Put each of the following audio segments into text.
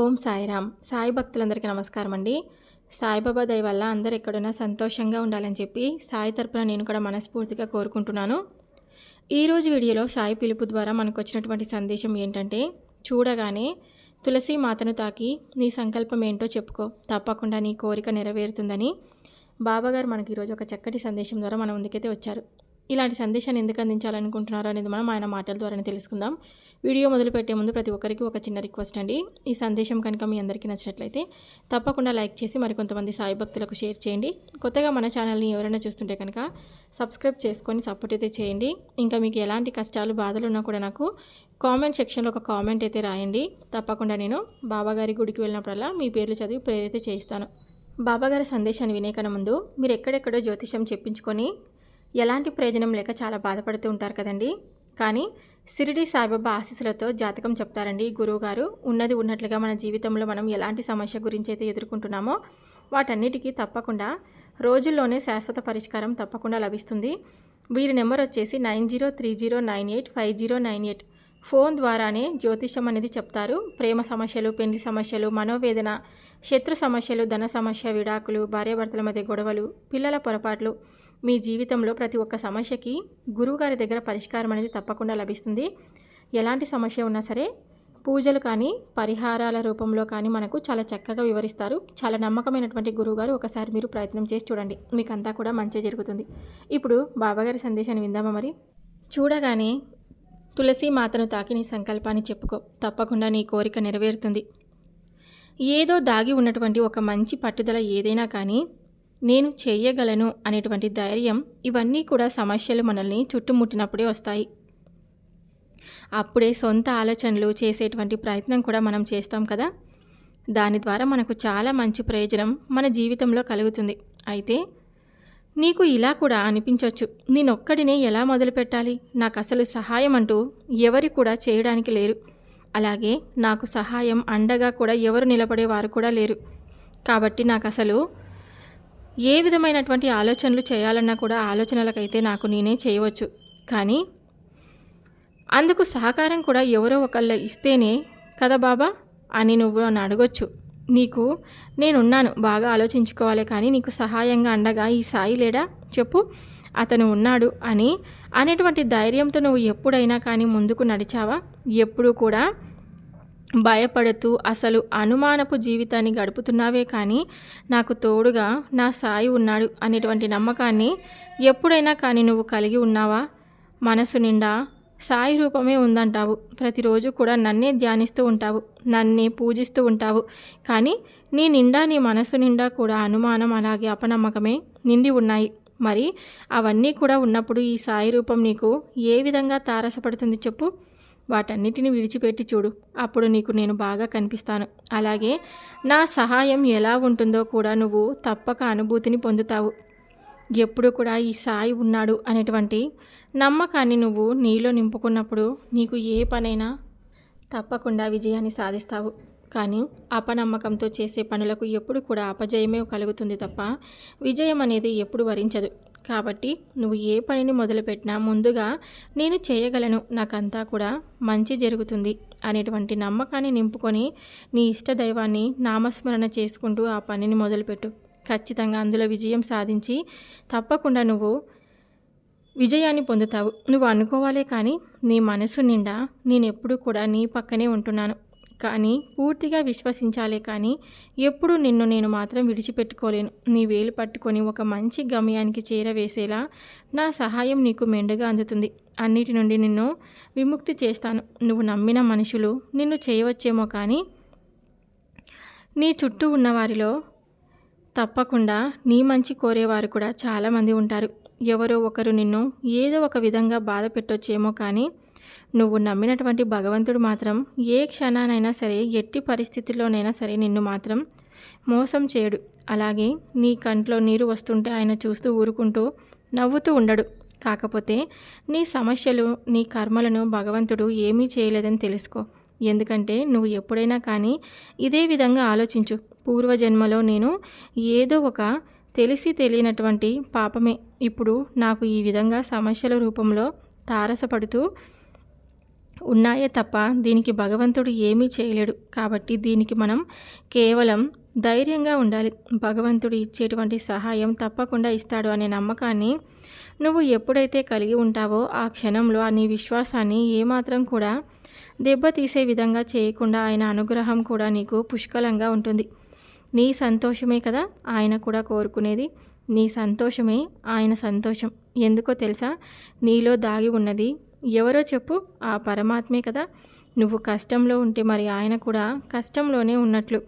ఓం సాయిరామ్. సాయి భక్తులందరికీ నమస్కారం అండి సాయిబాబా దయ వల్ల అందరు ఎక్కడున్నా సంతోషంగా ఉండాలని చెప్పి సాయి తరపున నేను కూడా మనస్ఫూర్తిగా కోరుకుంటున్నాను. ఈరోజు వీడియోలో సాయి పిలుపు ద్వారా మనకు వచ్చినటువంటి సందేశం ఏంటంటే చూడగానే తులసి మాతను తాకి నీ సంకల్పం ఏంటో చెప్పుకో. తప్పకుండా నీ కోరిక నెరవేరుతుందని బాబాగారు మనకి ఈరోజు ఒక చక్కటి సందేశం ద్వారా మన ముందుకైతే వచ్చారు. ఇలాంటి సందేశాన్ని ఎందుకు అందించాలనుకుంటున్నారో అనేది మనం ఆయన మాటల ద్వారానే తెలుసుకుందాం. వీడియో మొదలుపెట్టే ముందు ప్రతి ఒక్కరికి ఒక చిన్న రిక్వెస్ట్ అండి. ఈ సందేశం కనుక మీ అందరికీ నచ్చినట్లయితే తప్పకుండా లైక్ చేసి మరికొంతమంది సాయి భక్తులకు షేర్ చేయండి. కొత్తగా మన ఛానల్ని ఎవరైనా చూస్తుంటే కనుక సబ్స్క్రైబ్ చేసుకొని సపోర్ట్ అయితే చేయండి. ఇంకా మీకు ఎలాంటి కష్టాలు బాధలు ఉన్నా కూడా నాకు కామెంట్ సెక్షన్లో ఒక కామెంట్ అయితే రాయండి. తప్పకుండా నేను బాబాగారి గుడికి వెళ్ళినప్పుడల్లా మీ పేర్లు చదివి ప్రేరిత చేయిస్తాను. బాబాగారి సందేశాన్ని వినేకన ముందు మీరు ఎక్కడెక్కడో జ్యోతిషం చెప్పించుకొని ఎలాంటి ప్రయోజనం లేక చాలా బాధపడుతూ ఉంటారు కదండి. కానీ సిరిడి సాయిబాబా ఆశీస్సులతో జాతకం చెప్తారండి గురువుగారు ఉన్నది ఉన్నట్లుగా మన జీవితంలో మనం ఎలాంటి సమస్య గురించి అయితే ఎదుర్కొంటున్నామో వాటన్నిటికీ తప్పకుండా రోజుల్లోనే శాశ్వత పరిష్కారం తప్పకుండా లభిస్తుంది. వీరి నెంబర్ వచ్చేసి nine zero three zero nine eight five zero nine eight. Phone ద్వారానే జ్యోతిషం అనేది చెప్తారు. ప్రేమ సమస్యలు పెండ్లి సమస్యలు మనోవేదన శత్రు సమస్యలు ధన సమస్య విడాకులు భార్యాభర్తల మధ్య గొడవలు పిల్లల పొరపాట్లు మీ జీవితంలో ప్రతి ఒక్క సమస్యకి గురువుగారి దగ్గర పరిష్కారం అనేది తప్పకుండా లభిస్తుంది. ఎలాంటి సమస్య ఉన్నా సరే పూజలు కానీ పరిహారాల రూపంలో కానీ మనకు చాలా చక్కగా వివరిస్తారు. చాలా నమ్మకమైనటువంటి గురువుగారు ఒకసారి మీరు ప్రయత్నం చేసి చూడండి. మీకు అంతా కూడా మంచి జరుగుతుంది. ఇప్పుడు బాబాగారి సందేశాన్ని విందామా మరి? చూడగానే తులసి మాతను తాకి నీ సంకల్పాన్ని చెప్పుకో. తప్పకుండా నీ కోరిక నెరవేరుతుంది. ఏదో దాగి ఉన్నటువంటి ఒక మంచి పట్టుదల ఏదైనా కానీ నేను చేయగలను అనేటువంటి ధైర్యం ఇవన్నీ కూడా సమస్యలు మనల్ని చుట్టుముట్టినప్పుడే వస్తాయి. అప్పుడే సొంత ఆలోచనలు చేసేటువంటి ప్రయత్నం కూడా మనం చేస్తాం కదా. దాని ద్వారా మనకు చాలా మంచి ప్రయోజనం మన జీవితంలో కలుగుతుంది. అయితే నీకు ఇలా కూడా అనిపించవచ్చు నేనొక్కడినే ఎలా మొదలు పెట్టాలి? నాకు అసలు సహాయం అంటూ ఎవరి కూడా చేయడానికి లేరు. అలాగే నాకు సహాయం అండగా కూడా ఎవరు నిలబడేవారు కూడా లేరు. కాబట్టి నాకు అసలు ఏ విధమైనటువంటి ఆలోచనలు చేయాలన్నా కూడా ఆలోచనలకైతే నాకు నేనే చేయవచ్చు. కానీ అందుకు సహకారం కూడా ఎవరో ఒకళ్ళు ఇస్తేనే కదా బాబా అని నువ్వు నన్ను అడగొచ్చు. నీకు నేనున్నాను బాగా ఆలోచించుకోవాలి కానీ నీకు సహాయంగా అండగా ఈ సాయి లేడా? చెప్పు. అతను ఉన్నాడు అని అనేటువంటి ధైర్యంతో నువ్వు ఎప్పుడైనా కానీ ముందుకు నడిచావా? ఎప్పుడు కూడా భయపడుతూ అసలు అనుమానపు జీవితాన్ని గడుపుతున్నావే కానీ నాకు తోడుగా నా సాయి ఉన్నాడు అనేటువంటి నమ్మకాన్ని ఎప్పుడైనా కానీ నువ్వు కలిగి ఉన్నావా? మనసు నిండా సాయి రూపమే ఉందంటావు. ప్రతిరోజు కూడా నన్నే ధ్యానిస్తూ ఉంటావు నన్నే పూజిస్తూ ఉంటావు. కానీ నీ నిండా నీ మనసు నిండా కూడా అనుమానం అలాగే అపనమ్మకమే నిండి ఉన్నాయి. మరి అవన్నీ కూడా ఉన్నప్పుడు ఈ సాయి రూపం నీకు ఏ విధంగా తారసపడుతుంది చెప్పు. వాటన్నిటిని విడిచిపెట్టి చూడు. అప్పుడు నీకు నేను బాగా కనిపిస్తాను. అలాగే నా సహాయం ఎలా ఉంటుందో కూడా నువ్వు తప్పక అనుభూతిని పొందుతావు. ఎప్పుడు కూడా ఈ సాయి ఉన్నాడు అనేటువంటి నమ్మకాన్ని నువ్వు నీలో నింపుకున్నప్పుడు నీకు ఏ పనైనా తప్పకుండా విజయాన్ని సాధిస్తావు. కానీ అపనమ్మకంతో చేసే పనులకు ఎప్పుడు కూడా అపజయమే కలుగుతుంది తప్ప విజయం అనేది ఎప్పుడు వరించదు. కాబట్టి నువ్వు ఏ పనిని మొదలుపెట్టినా ముందుగా నేను చేయగలను. నాకంతా కూడా మంచి జరుగుతుంది అనేటువంటి నమ్మకాన్ని నింపుకొని నీ ఇష్ట దైవాన్ని నామస్మరణ చేసుకుంటూ ఆ పనిని మొదలుపెట్టు. ఖచ్చితంగా అందులో విజయం సాధించి తప్పకుండా నువ్వు విజయాన్ని పొందుతావు. నువ్వు అనుకోవాలే కానీ నీ మనసు నిండా నేను ఎప్పుడూ కూడా నీ పక్కనే ఉంటున్నాను. కానీ పూర్తిగా విశ్వసించాలే కానీ ఎప్పుడు నిన్ను నేను మాత్రం విడిచిపెట్టుకోలేను. నీ వేలు పట్టుకొని ఒక మంచి గమ్యానికి చేరవేసేలా నా సహాయం నీకు మెండుగా అందుతుంది. అన్నిటి నుండి నిన్ను విముక్తి చేస్తాను. నువ్వు నమ్మిన మనుషులు నిన్ను చేయవచ్చేమో కానీ నీ చుట్టూ ఉన్నవారిలో తప్పకుండా నీ మంచి కోరేవారు కూడా చాలామంది ఉంటారు. ఎవరో ఒకరు నిన్ను ఏదో ఒక విధంగా బాధ పెట్టొచ్చేమో కానీ నువ్వు నమ్మినటువంటి భగవంతుడు మాత్రం ఏ క్షణానైనా సరే ఎట్టి పరిస్థితుల్లోనైనా సరే నిన్ను మాత్రం మోసం చేయడు. అలాగే నీ కంట్లో నీరు వస్తుంటే ఆయన చూస్తూ ఊరుకుంటూ నవ్వుతూ ఉండడు. కాకపోతే నీ సమస్యలు నీ కర్మలను భగవంతుడు ఏమీ చేయలేదని తెలుసుకో. ఎందుకంటే నువ్వు ఎప్పుడైనా కానీ ఇదే విధంగా ఆలోచించు. పూర్వజన్మలో నేను ఏదో ఒక తెలిసి తెలియనటువంటి పాపమే. ఇప్పుడు నాకు ఈ విధంగా సమస్యల రూపంలో తారసపడుతూ ఉన్నాయే తప్ప దీనికి భగవంతుడు ఏమీ చేయలేడు. కాబట్టి దీనికి మనం కేవలం ధైర్యంగా ఉండాలి. భగవంతుడు ఇచ్చేటువంటి సహాయం తప్పకుండా ఇస్తాడు అనే నమ్మకాన్ని నువ్వు ఎప్పుడైతే కలిగి ఉంటావో ఆ క్షణంలో ఆ నీ విశ్వాసాన్ని ఏమాత్రం కూడా దెబ్బతీసే విధంగా చేయకుండా ఆయన అనుగ్రహం కూడా నీకు పుష్కలంగా ఉంటుంది. నీ సంతోషమే కదా ఆయన కూడా కోరుకునేది. నీ సంతోషమే ఆయన సంతోషం. ఎందుకో తెలుసా? నీలో దాగి ఉన్నది ఎవరో చెప్పు ఆ పరమాత్మే కదా. నువ్వు కష్టంలో ఉంటే మరి ఆయన కూడా కష్టంలోనే ఉన్నట్లు.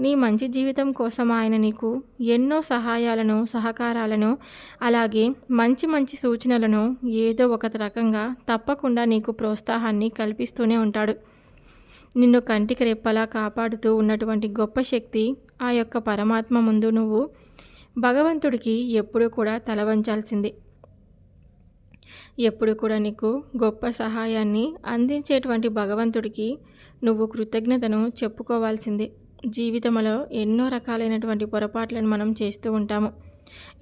నీ మంచి జీవితం కోసం ఆయన నీకు ఎన్నో సహాయాలను సహకారాలను అలాగే మంచి మంచి సూచనలను ఏదో ఒక రకంగా తప్పకుండా నీకు ప్రోత్సాహాన్ని కల్పిస్తూనే ఉంటాడు. నిన్ను కంటికి రెప్పలా కాపాడుతూ ఉన్నటువంటి గొప్ప శక్తి ఆ యొక్క పరమాత్మ ముందు నువ్వు భగవంతుడికి ఎప్పుడూ కూడా తల వంచాల్సిందే ఎప్పుడు కూడా నీకు గొప్ప సహాయాన్ని అందించేటువంటి భగవంతుడికి నువ్వు కృతజ్ఞతను చెప్పుకోవాల్సిందే. జీవితంలో ఎన్నో రకాలైనటువంటి పొరపాట్లను మనం చేస్తూ ఉంటాము.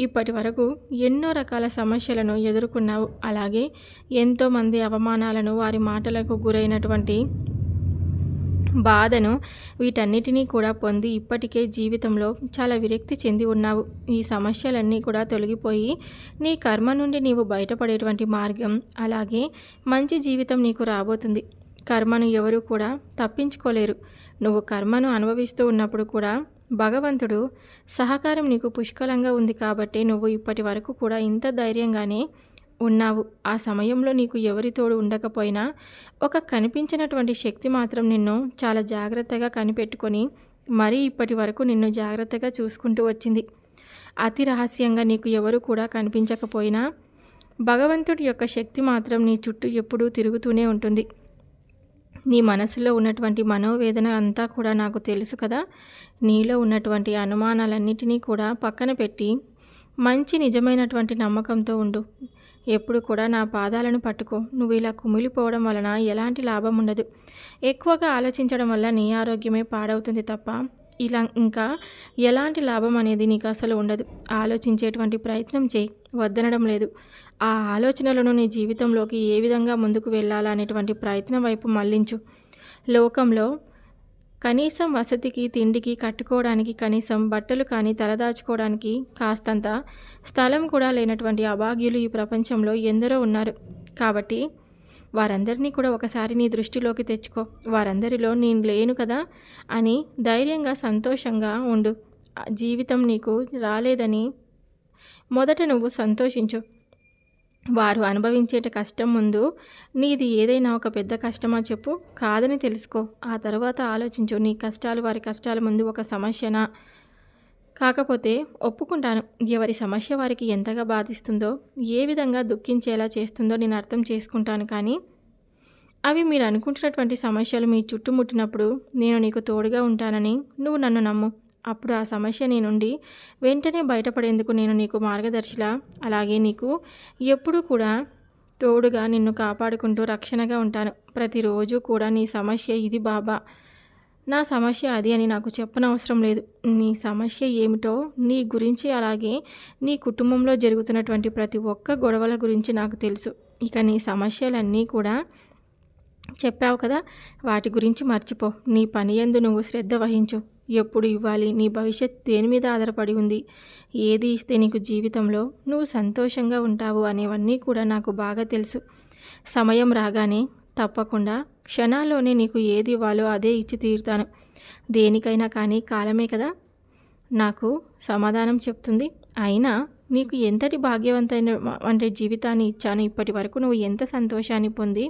ఇప్పటి వరకు ఎన్నో రకాల సమస్యలను ఎదుర్కొన్నావు. అలాగే ఎంతోమంది అవమానాలను వారి మాటలకు గురైనటువంటి బాధను వీటన్నిటినీ కూడా పొంది ఇప్పటికే జీవితంలో చాలా విరక్తి చెంది ఉన్నావు. ఈ సమస్యలన్నీ కూడా తొలగిపోయి నీ కర్మ నుండి నీవు బయటపడేటువంటి మార్గం అలాగే మంచి జీవితం నీకు రాబోతుంది. కర్మను ఎవరూ కూడా తప్పించుకోలేరు. నువ్వు కర్మను అనుభవిస్తూ ఉన్నప్పుడు కూడా భగవంతుడు సహకారం నీకు పుష్కలంగా ఉంది కాబట్టి నువ్వు ఇప్పటి వరకు కూడా ఇంత ధైర్యంగానే ఉన్నావు. ఆ సమయంలో నీకు ఎవరి తోడు ఉండకపోయినా ఒక కనిపించినటువంటి శక్తి మాత్రం నిన్ను చాలా జాగ్రత్తగా కనిపెట్టుకొని మరీ ఇప్పటి వరకు నిన్ను జాగ్రత్తగా చూసుకుంటూ వచ్చింది. అతి రహస్యంగా నీకు ఎవరు కూడా కనిపించకపోయినా భగవంతుడి యొక్క శక్తి మాత్రం నీ చుట్టూ ఎప్పుడూ తిరుగుతూనే ఉంటుంది. నీ మనసులో ఉన్నటువంటి మనోవేదన అంతా కూడా నాకు తెలుసు కదా. నీలో ఉన్నటువంటి అనుమానాలన్నిటినీ కూడా పక్కన పెట్టి మంచి నిజమైనటువంటి నమ్మకంతో ఉండు. ఎప్పుడు కూడా నా పాదాలను పట్టుకో. నువ్వు ఇలా కుమిలిపోవడం వలన ఎలాంటి లాభం ఉండదు. ఎక్కువగా ఆలోచించడం వల్ల నీ ఆరోగ్యమే పాడవుతుంది తప్ప ఇలా ఇంకా ఎలాంటి లాభం అనేది నీకు అసలు ఉండదు. ఆలోచించేటువంటి ప్రయత్నం చేయి. వద్దనడం లేదు. ఆ ఆలోచనలను నీ జీవితంలోకి ఏ విధంగా ముందుకు వెళ్ళాలనేటువంటి ప్రయత్నం వైపు మళ్ళించు. లోకంలో కనీసం వసతికి తిండికి కట్టుకోవడానికి కనీసం బట్టలు కానీ తలదాచుకోవడానికి కాస్తంత స్థలం కూడా లేనటువంటి అభాగ్యులు ఈ ప్రపంచంలో ఎందరో ఉన్నారు. కాబట్టి వారందరినీ కూడా ఒకసారి నీ దృష్టిలోకి తెచ్చుకో. వారందరిలో నేను లేను కదా అని ధైర్యంగా సంతోషంగా ఉండు. జీవితం నీకు రాలేదని మొదట నువ్వు సంతోషించు. వారు అనుభవించేట కష్టం ముందు నీది ఏదైనా ఒక పెద్ద కష్టమా చెప్పు కాదని తెలుసుకో. ఆ తర్వాత ఆలోచించు నీ కష్టాలు వారి కష్టాల ముందు ఒక సమస్యనా? కాకపోతే ఒప్పుకుంటాను ఎవరి సమస్య వారికి ఎంతగా బాధిస్తుందో ఏ విధంగా దుఃఖించేలా చేస్తుందో నేను అర్థం చేసుకుంటాను కానీ అవి మీరు అనుకుంటున్నటువంటి సమస్యలు మీ చుట్టుముట్టినప్పుడు నేను నీకు తోడుగా ఉంటానని నువ్వు నన్ను నమ్ము. అప్పుడు ఆ సమస్య నీ నుండి వెంటనే బయటపడేందుకు నేను నీకు మార్గదర్శిలా. అలాగే నీకు ఎప్పుడూ కూడా తోడుగా నిన్ను కాపాడుకుంటూ రక్షణగా ఉంటాను. ప్రతిరోజు కూడా నీ సమస్య ఇది బాబా. నా సమస్య అది అని నాకు చెప్పనవసరం లేదు. నీ సమస్య ఏమిటో నీ గురించి అలాగే నీ కుటుంబంలో జరుగుతున్నటువంటి ప్రతి ఒక్క గొడవల గురించి నాకు తెలుసు. ఇక నీ సమస్యలన్నీ కూడా చెప్పావు కదా? వాటి గురించి మర్చిపో. నీ పని ఎందు నువ్వు శ్రద్ధ వహించు. ఎప్పుడు ఇవ్వాలి? నీ భవిష్యత్ దేని మీద ఆధారపడి ఉంది? ఏది ఇస్తే నీకు జీవితంలో నువ్వు సంతోషంగా ఉంటావు అనేవన్నీ కూడా నాకు బాగా తెలుసు. సమయం రాగానే తప్పకుండా క్షణాల్లోనే నీకు ఏది ఇవ్వాలో అదే ఇచ్చి తీరుతాను. దేనికైనా కానీ కాలమే కదా? నాకు సమాధానం చెప్తుంది. అయినా నీకు ఎంతటి భాగ్యవంతమైన అంటే జీవితాన్ని ఇచ్చాను ఇప్పటి వరకు నువ్వు ఎంత సంతోషాన్ని పొంది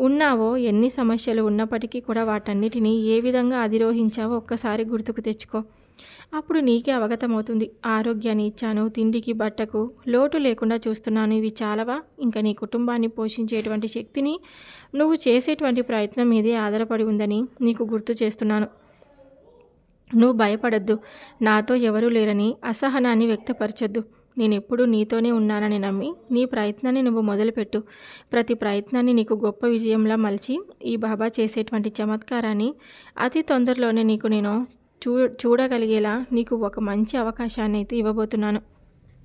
ఉన్నావో ఎన్ని సమస్యలు ఉన్నప్పటికీ కూడా వాటన్నిటినీ ఏ విధంగా అధిరోహించావో ఒక్కసారి గుర్తుకు తెచ్చుకో. అప్పుడు నీకే అవగతమవుతుంది. ఆరోగ్యాన్ని ఇచ్చాను తిండికి బట్టకు లోటు లేకుండా చూస్తున్నాను. ఇవి చాలవా? ఇంకా నీ కుటుంబాన్ని పోషించేటువంటి శక్తిని నువ్వు చేసేటువంటి ప్రయత్నం మీదే ఆధారపడి ఉందని నీకు గుర్తు చేస్తున్నాను. నువ్వు భయపడద్దు. నాతో ఎవరూ లేరని అసహనాన్ని వ్యక్తపరచొద్దు. నేను ఎప్పుడూ నీతోనే ఉన్నానని నమ్మి నీ ప్రయత్నాన్ని నువ్వు మొదలుపెట్టు. ప్రతి ప్రయత్నాన్ని నీకు గొప్ప విజయంలా మలిచి ఈ బాబా చేసేటువంటి చమత్కారాన్ని అతి తొందరలోనే నీకు నేను చూ చూడగలిగేలా నీకు ఒక మంచి అవకాశాన్ని అయితే ఇవ్వబోతున్నాను.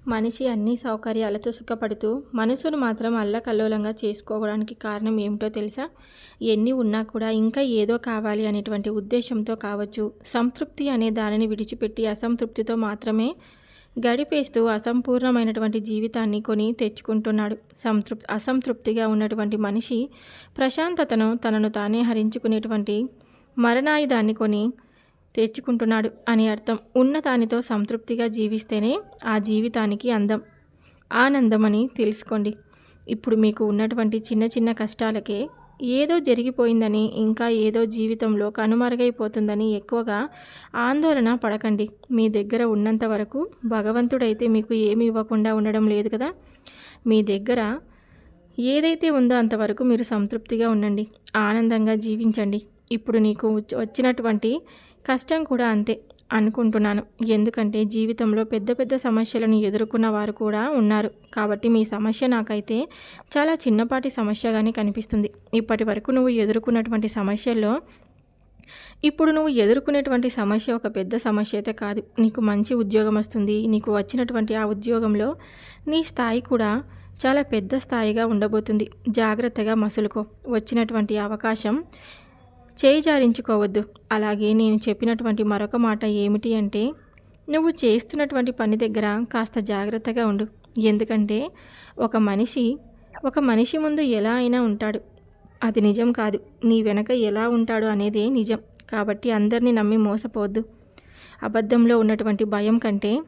మనిషి అన్ని సౌకర్యాలతో సుఖపడుతూ మనసును మాత్రం అల్లకల్లోలంగా చేసుకోవడానికి కారణం ఏమిటో తెలుసా? ఎన్ని ఉన్నా కూడా ఇంకా ఏదో కావాలి అనేటువంటి ఉద్దేశంతో కావచ్చు. సంతృప్తి అనే దానిని విడిచిపెట్టి అసంతృప్తితో మాత్రమే గడిపేస్తూ అసంపూర్ణమైనటువంటి జీవితాన్ని కొని తెచ్చుకుంటున్నాడు. సంతృప్ అసంతృప్తిగా ఉన్నటువంటి మనిషి ప్రశాంతతను తనను తానే హరించుకునేటువంటి మరణాయుధాన్ని కొని తెచ్చుకుంటున్నాడు అని అర్థం. ఉన్న దానితో సంతృప్తిగా జీవిస్తేనే ఆ జీవితానికి అందం ఆనందం అని తెలుసుకోండి. ఇప్పుడు మీకు ఉన్నటువంటి చిన్న చిన్న కష్టాలకే ఏదో జరిగిపోయిందని ఇంకా ఏదో జీవితంలో కనుమరుగైపోతుందని ఎక్కువగా ఆందోళన పడకండి. మీ దగ్గర ఉన్నంత వరకు భగవంతుడైతే మీకు ఏమి ఇవ్వకుండా ఉండడం లేదు కదా? మీ దగ్గర ఏదైతే ఉందో అంతవరకు మీరు సంతృప్తిగా ఉండండి. ఆనందంగా జీవించండి. ఇప్పుడు నీకు వచ్చినటువంటి కష్టం కూడా అంతే. అనుకుంటున్నాను. ఎందుకంటే జీవితంలో పెద్ద పెద్ద సమస్యలను ఎదుర్కొన్న వారు కూడా ఉన్నారు. కాబట్టి మీ సమస్య నాకైతే చాలా చిన్నపాటి సమస్యగానే కనిపిస్తుంది. ఇప్పటి వరకు నువ్వు ఎదుర్కొన్నటువంటి సమస్యల్లో ఇప్పుడు నువ్వు ఎదుర్కొనేటువంటి సమస్య ఒక పెద్ద సమస్య అయితే కాదు. నీకు మంచి ఉద్యోగం వస్తుంది. నీకు వచ్చినటువంటి ఆ ఉద్యోగంలో నీ స్థాయి కూడా చాలా పెద్ద స్థాయిగా ఉండబోతుంది. జాగ్రత్తగా మసులుకో. వచ్చినటువంటి అవకాశం చేయి జారించుకోవద్దు. అలాగే నేను చెప్పినటువంటి మరొక మాట ఏమిటి అంటే నువ్వు చేస్తున్నటువంటి పని దగ్గర కాస్త జాగ్రత్తగా ఉండు. ఎందుకంటే ఒక మనిషి ఒక మనిషి ముందు ఎలా అయినా ఉంటాడు. అది నిజం కాదు. నీ వెనక ఎలా ఉంటాడు అనేదే నిజం. కాబట్టి అందరినీ నమ్మి మోసపోవద్దు. అబద్ధంలో ఉన్నటువంటి భయం కంటే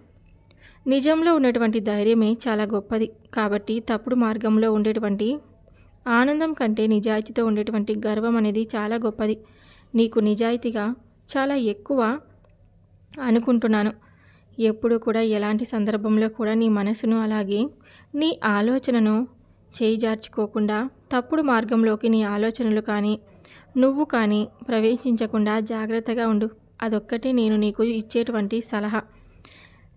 నిజంలో ఉన్నటువంటి ధైర్యమే చాలా గొప్పది. కాబట్టి తప్పుడు మార్గంలో ఉండేటువంటి ఆనందం కంటే నిజాయితీతో ఉండేటువంటి గర్వం అనేది చాలా గొప్పది. నీకు నిజాయితీగా చాలా ఎక్కువ అనుకుంటున్నాను. ఎప్పుడు కూడా ఎలాంటి సందర్భంలో కూడా నీ మనసును అలాగే నీ ఆలోచనను చేయిజార్చుకోకుండా తప్పుడు మార్గంలోకి నీ ఆలోచనలు కానీ నువ్వు కానీ ప్రవేశించకుండా జాగ్రత్తగా ఉండు. అదొక్కటే నేను నీకు ఇచ్చేటువంటి సలహా.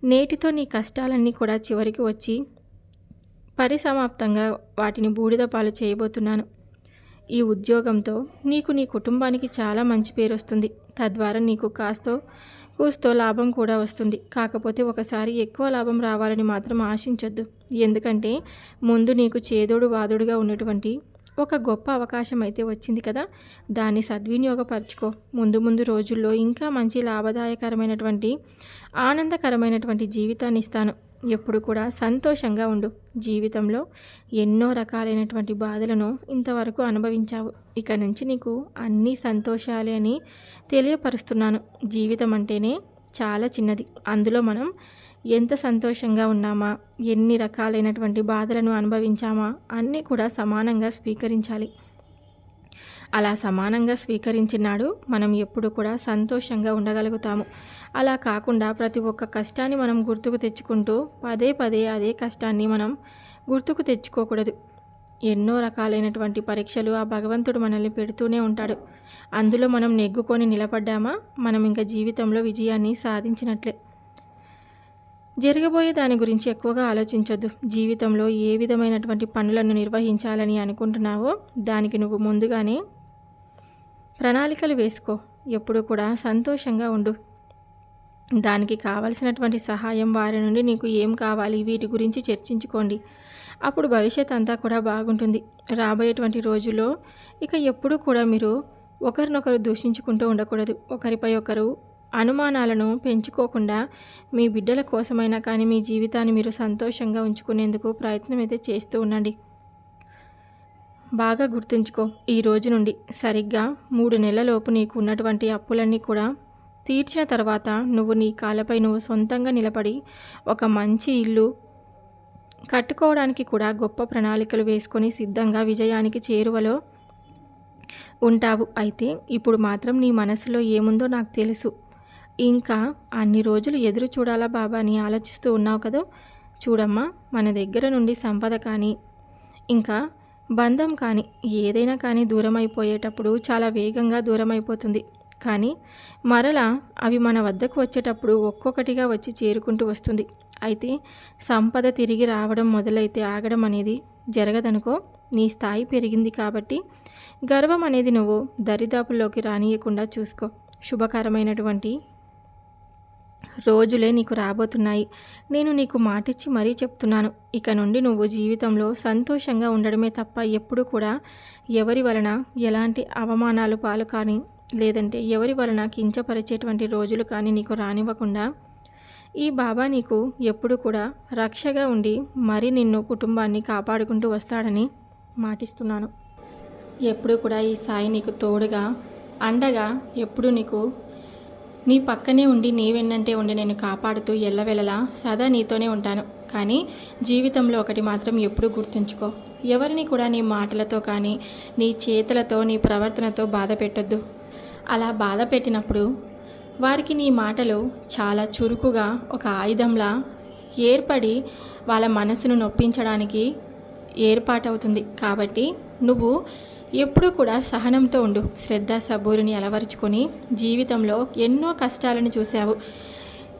నేటితో నీ కష్టాలన్నీ కూడా చివరికి వచ్చి పరిసమాప్తంగా వాటిని బూడిద పాలు చేయబోతున్నాను. ఈ ఉద్యోగంతో నీకు నీ కుటుంబానికి చాలా మంచి పేరు వస్తుంది. తద్వారా నీకు కాస్తో కూస్తో లాభం కూడా వస్తుంది. కాకపోతే ఒకసారి ఎక్కువ లాభం రావాలని మాత్రం ఆశించొద్దు. ఎందుకంటే ముందు నీకు చేదోడు వాదుడుగా ఉన్నటువంటి ఒక గొప్ప అవకాశం అయితే వచ్చింది కదా. దాన్ని సద్వినియోగపరచుకో. ముందు ముందు రోజుల్లో ఇంకా మంచి లాభదాయకరమైనటువంటి ఆనందకరమైనటువంటి జీవితాన్ని ఇస్తాను. ఎప్పుడు కూడా సంతోషంగా ఉండు. జీవితంలో ఎన్నో రకాలైనటువంటి బాధలను ఇంతవరకు అనుభవించావు. ఇక నుంచి నీకు అన్ని సంతోషాలే అని తెలియపరుస్తున్నాను. జీవితం అంటేనే చాలా చిన్నది. అందులో మనం ఎంత సంతోషంగా ఉన్నామా ఎన్ని రకాలైనటువంటి బాధలను అనుభవించామా అన్నీ కూడా సమానంగా స్వీకరించాలి. అలా సమానంగా స్వీకరించినాడు మనం ఎప్పుడు కూడా సంతోషంగా ఉండగలుగుతాము. అలా కాకుండా ప్రతి ఒక్క కష్టాన్ని మనం గుర్తుకు తెచ్చుకుంటూ పదే పదే అదే కష్టాన్ని మనం గుర్తుకు తెచ్చుకోకూడదు. ఎన్నో రకాలైనటువంటి పరీక్షలు ఆ భగవంతుడు మనల్ని పెడుతూనే ఉంటాడు. అందులో మనం నెగ్గుకొని నిలబడ్డామా? మనం ఇంకా జీవితంలో విజయాన్ని సాధించినట్లే. జరగబోయే దాని గురించి ఎక్కువగా ఆలోచించొద్దు. జీవితంలో ఏ విధమైనటువంటి పనులను నిర్వహించాలని అనుకుంటున్నావో దానికి నువ్వు ముందుగానే ప్రణాళికలు వేసుకో. ఎప్పుడు కూడా సంతోషంగా ఉండు. దానికి కావలసినటువంటి సహాయం వారి నుండి నీకు ఏం కావాలి? వీటి గురించి చర్చించుకోండి. అప్పుడు భవిష్యత్ అంతా కూడా బాగుంటుంది. రాబోయేటువంటి రోజుల్లో ఇక ఎప్పుడూ కూడా మీరు ఒకరినొకరు దూషించుకుంటూ ఉండకూడదు. ఒకరిపై ఒకరు అనుమానాలను పెంచుకోకుండా మీ బిడ్డల కోసమైనా కానీ మీ జీవితాన్ని మీరు సంతోషంగా ఉంచుకునేందుకు ప్రయత్నం అయితే చేస్తూ ఉండండి. బాగా గుర్తుంచుకో ఈ రోజు నుండి సరిగ్గా మూడు నెలలలోపు నీకు ఉన్నటువంటి అప్పులన్నీ కూడా తీర్చిన తర్వాత నువ్వు నీ కాళ్ళపై నువ్వు సొంతంగా నిలబడి ఒక మంచి ఇల్లు కట్టుకోవడానికి కూడా గొప్ప ప్రణాళికలు వేసుకొని సిద్ధంగా విజయానికి చేరువలో ఉంటావు. అయితే ఇప్పుడు మాత్రం నీ మనసులో ఏముందో నాకు తెలుసు. ఇంకా అన్ని రోజులు ఎదురు చూడాలా బాబా అని ఆలోచిస్తూ ఉన్నావు కదా? చూడమ్మా మన దగ్గర నుండి సంపద కానీ ఇంకా బంధం కానీ ఏదైనా కానీ దూరం అయిపోయేటప్పుడు చాలా వేగంగా దూరం అయిపోతుంది కానీ మరలా అవి మన వద్దకు వచ్చేటప్పుడు ఒక్కొక్కటిగా వచ్చి చేరుకుంటూ వస్తుంది. అయితే సంపద తిరిగి రావడం మొదలైతే ఆగడం అనేది జరగదనుకో నీ స్థాయి పెరిగింది కాబట్టి గర్వం అనేది నువ్వు దరిదాపుల్లోకి రానియకుండా చూసుకో. శుభకరమైనటువంటి రోజులే నీకు రాబోతున్నాయి. నేను నీకు మాటిచ్చి మరీ చెప్తున్నాను. ఇక నుండి నువ్వు జీవితంలో సంతోషంగా ఉండడమే తప్ప ఎప్పుడు కూడా ఎవరి వలన ఎలాంటి అవమానాలు పాలు కానీ లేదంటే ఎవరి వలన కించపరిచేటువంటి రోజులు కానీ నీకు రానివ్వకుండా ఈ బాబా నీకు ఎప్పుడు కూడా రక్షగా ఉండి మరి నిన్ను కుటుంబాన్ని కాపాడుకుంటూ వస్తాడని మాటిస్తున్నాను. ఎప్పుడు కూడా ఈ సాయి నీకు తోడుగా అండగా ఎప్పుడు నీకు నీ పక్కనే ఉండి నీ వెన్నంటే ఉండి నేను కాపాడుతూ ఎల్లవెళ్ళలా సదా నీతోనే ఉంటాను. కానీ జీవితంలో ఒకటి మాత్రం ఎప్పుడూ గుర్తుంచుకో. ఎవరిని కూడా నీ మాటలతో కానీ నీ చేతులతో నీ ప్రవర్తనతో బాధ పెట్టొద్దు అలా బాధ పెట్టినప్పుడు వారికి నీ మాటలు చాలా చురుకుగా ఒక ఆయుధంలా ఏర్పడి వాళ్ళ మనసును నొప్పించడానికి ఏర్పాటవుతుంది. కాబట్టి నువ్వు ఎప్పుడూ కూడా సహనంతో ఉండు. శ్రద్ధ సబూరిని అలవరుచుకొని జీవితంలో ఎన్నో కష్టాలను చూసావు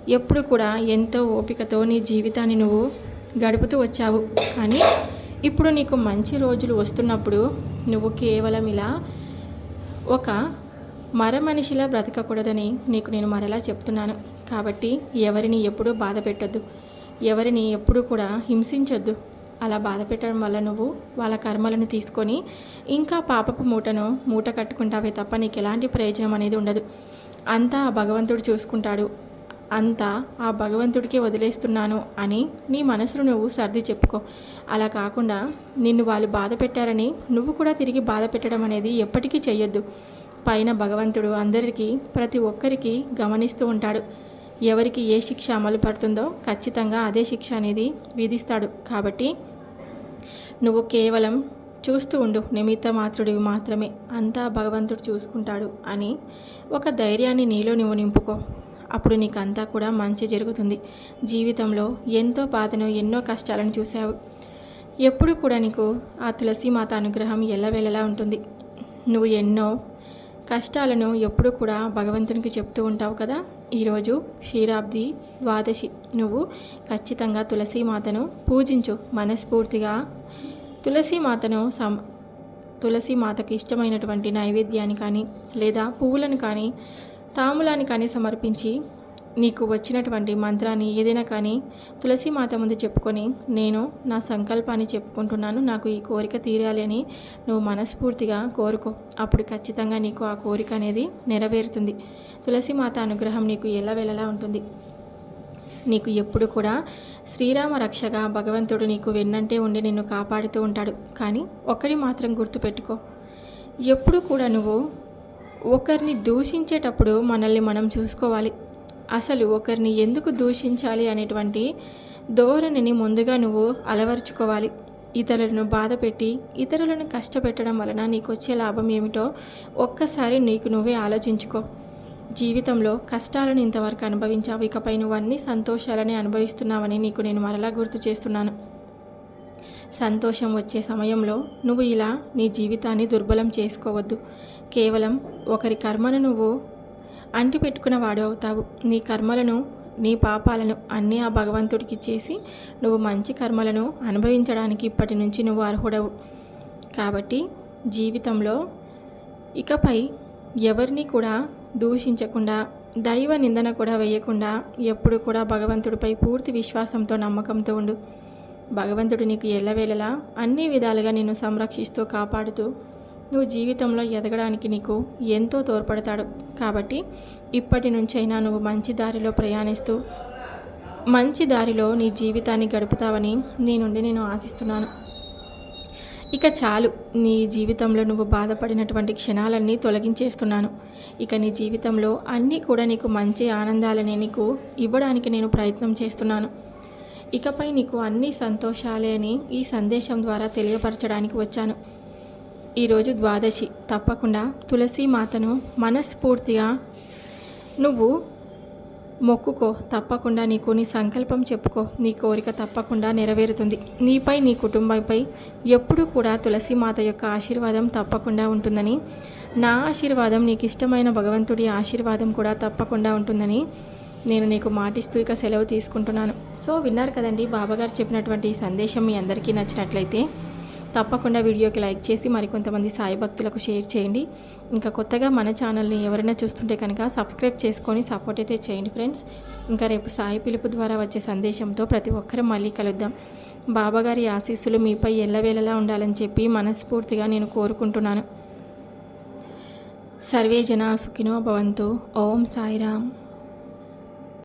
ఎప్పుడు కూడా ఎంతో ఓపికతో నీ జీవితాన్ని నువ్వు గడుపుతూ వచ్చావు. కానీ ఇప్పుడు నీకు మంచి రోజులు వస్తున్నప్పుడు నువ్వు కేవలం ఇలా ఒక మర మనిషిలా బ్రతకకూడదని నీకు నేను మరలా చెప్తున్నాను. కాబట్టి ఎవరిని ఎప్పుడూ బాధ పెట్టద్దు. ఎవరిని ఎప్పుడూ కూడా హింసించొద్దు. అలా బాధ పెట్టడం వల్ల నువ్వు వాళ్ళ కర్మలను తీసుకొని ఇంకా పాపపు మూటను మూట కట్టుకుంటావే తప్ప నీకు ఎలాంటి ప్రయోజనం అనేది ఉండదు. అంతా ఆ భగవంతుడు చూసుకుంటాడు. అంతా ఆ భగవంతుడికి వదిలేస్తున్నాను అని నీ మనసును నువ్వు సర్ది చెప్పుకో. అలా కాకుండా నిన్ను వాళ్ళు బాధ పెట్టారని నువ్వు కూడా తిరిగి బాధ పెట్టడం అనేది ఎప్పటికీ చేయొద్దు పైన భగవంతుడు అందరికీ ప్రతి ఒక్కరికి గమనిస్తూ ఉంటాడు. ఎవరికి ఏ శిక్ష అమలు పడుతుందో ఖచ్చితంగా అదే శిక్ష అనేది విధిస్తాడు. కాబట్టి నువ్వు కేవలం చూస్తూ ఉండు నిమిత్త మాత్రుడివి మాత్రమే అంతా భగవంతుడు చూసుకుంటాడు అని ఒక ధైర్యాన్ని నీలో నువ్వు నింపుకో. అప్పుడు నీకు అంతా కూడా మంచి జరుగుతుంది. జీవితంలో ఎంతో బాధను ఎన్నో కష్టాలను చూసావు ఎప్పుడు కూడా నీకు ఆ తులసి మాత అనుగ్రహం ఎల్లవేళలా ఉంటుంది. నువ్వు ఎన్నో కష్టాలను ఎప్పుడు కూడా భగవంతునికి చెప్తూ ఉంటావు కదా? ఈరోజు క్షీరాబ్ది ద్వాదశి. నువ్వు ఖచ్చితంగా తులసీమాతను పూజించు మనస్ఫూర్తిగా. తులసీమాతను సమ తులసీమాతకి ఇష్టమైనటువంటి నైవేద్యాన్ని కానీ లేదా పువ్వులను కానీ తాములాన్ని కానీ సమర్పించి నీకు వచ్చినటువంటి మంత్రాన్ని ఏదైనా కానీ తులసి మాత ముందు చెప్పుకొని నేను నా సంకల్పాన్ని చెప్పుకుంటున్నాను నాకు ఈ కోరిక తీరాలి అని నువ్వు మనస్ఫూర్తిగా కోరుకో. అప్పుడు ఖచ్చితంగా నీకు ఆ కోరిక అనేది నెరవేరుతుంది. తులసి మాత అనుగ్రహం నీకు ఎల్లవెల్లలా ఉంటుంది. నీకు ఎప్పుడు కూడా శ్రీరామ రక్షగా భగవంతుడు నీకు వెన్నంటే ఉండి నిన్ను కాపాడుతూ ఉంటాడు. కానీ ఒకటి మాత్రం గుర్తుపెట్టుకో. ఎప్పుడు కూడా నువ్వు ఒకరిని దూషించేటప్పుడు మనల్ని మనం చూసుకోవాలి. అసలు ఒకరిని ఎందుకు దూషించాలి అనేటువంటి ధోరణిని ముందుగా నువ్వు అలవర్చుకోవాలి. ఇతరులను బాధ పెట్టి ఇతరులను కష్టపెట్టడం వలన నీకు వచ్చే లాభం ఏమిటో ఒక్కసారి నీకు నువ్వే ఆలోచించుకో. జీవితంలో కష్టాలను ఇంతవరకు అనుభవించావు. ఇకపై నువ్వు అన్ని సంతోషాలని అనుభవిస్తున్నావని నీకు నేను మరలా గుర్తు చేస్తున్నాను. సంతోషం వచ్చే సమయంలో నువ్వు ఇలా నీ జీవితాన్ని దుర్బలం చేసుకోవద్దు. కేవలం ఒకరి కర్మను నువ్వు అంటిపెట్టుకున్న వాడు అవుతావు నీ కర్మలను నీ పాపాలను అన్నీ ఆ భగవంతుడికి చేసి నువ్వు మంచి కర్మలను అనుభవించడానికి ఇప్పటి నుంచి నువ్వు అర్హుడవు. కాబట్టి జీవితంలో ఇకపై ఎవరిని కూడా దూషించకుండా దైవ నిందన కూడా వేయకుండా ఎప్పుడు కూడా భగవంతుడిపై పూర్తి విశ్వాసంతో నమ్మకంతో ఉండు. భగవంతుడు నీకు ఎల్లవేళలా అన్ని విధాలుగా నిన్ను సంరక్షిస్తూ కాపాడుతూ నువ్వు జీవితంలో ఎదగడానికి నీకు ఎంతో తోడ్పడతాడు. కాబట్టి ఇప్పటి నుంచైనా నువ్వు మంచి దారిలో ప్రయాణిస్తూ మంచి దారిలో నీ జీవితాన్ని గడుపుతావని నీ నుండి నేను ఆశిస్తున్నాను. ఇక చాలు నీ జీవితంలో నువ్వు బాధపడినటువంటి క్షణాలన్నీ తొలగించేస్తున్నాను. ఇక నీ జీవితంలో అన్నీ కూడా నీకు మంచి ఆనందాలని నీకు ఇవ్వడానికి నేను ప్రయత్నం చేస్తున్నాను. ఇకపై నీకు అన్ని సంతోషాలే అని ఈ సందేశం ద్వారా తెలియపరచడానికి వచ్చాను. ఈరోజు ద్వాదశి. తప్పకుండా తులసి మాతను మనస్ఫూర్తిగా నువ్వు మొక్కుకో. తప్పకుండా నీకు నీ సంకల్పం చెప్పుకో. నీ కోరిక తప్పకుండా నెరవేరుతుంది. నీపై నీ కుటుంబంపై ఎప్పుడూ కూడా తులసి మాత యొక్క ఆశీర్వాదం తప్పకుండా ఉంటుందని నా ఆశీర్వాదం నీకు ఇష్టమైన భగవంతుడి ఆశీర్వాదం కూడా తప్పకుండా ఉంటుందని నేను నీకు మాటిస్తూ ఇక సెలవు తీసుకుంటున్నాను. సో విన్నారు కదండి బాబాగారు చెప్పినటువంటి ఈ సందేశం మీ అందరికీ నచ్చినట్లయితే తప్పకుండా వీడియోకి లైక్ చేసి మరికొంతమంది సాయి భక్తులకు షేర్ చేయండి. ఇంకా కొత్తగా మన ఛానల్ని ఎవరైనా చూస్తుంటే కనుక సబ్స్క్రైబ్ చేసుకొని సపోర్ట్ అయితే చేయండి ఫ్రెండ్స్. ఇంకా రేపు సాయి పిలుపు ద్వారా వచ్చే సందేశంతో ప్రతి ఒక్కరూ మళ్ళీ కలుద్దాం. బాబాగారి ఆశీస్సులు మీపై ఎల్లవేళలా ఉండాలని చెప్పి మనస్ఫూర్తిగా నేను కోరుకుంటున్నాను. సర్వే జనా సుఖినో భవంతు. ఓం సాయిరామ్.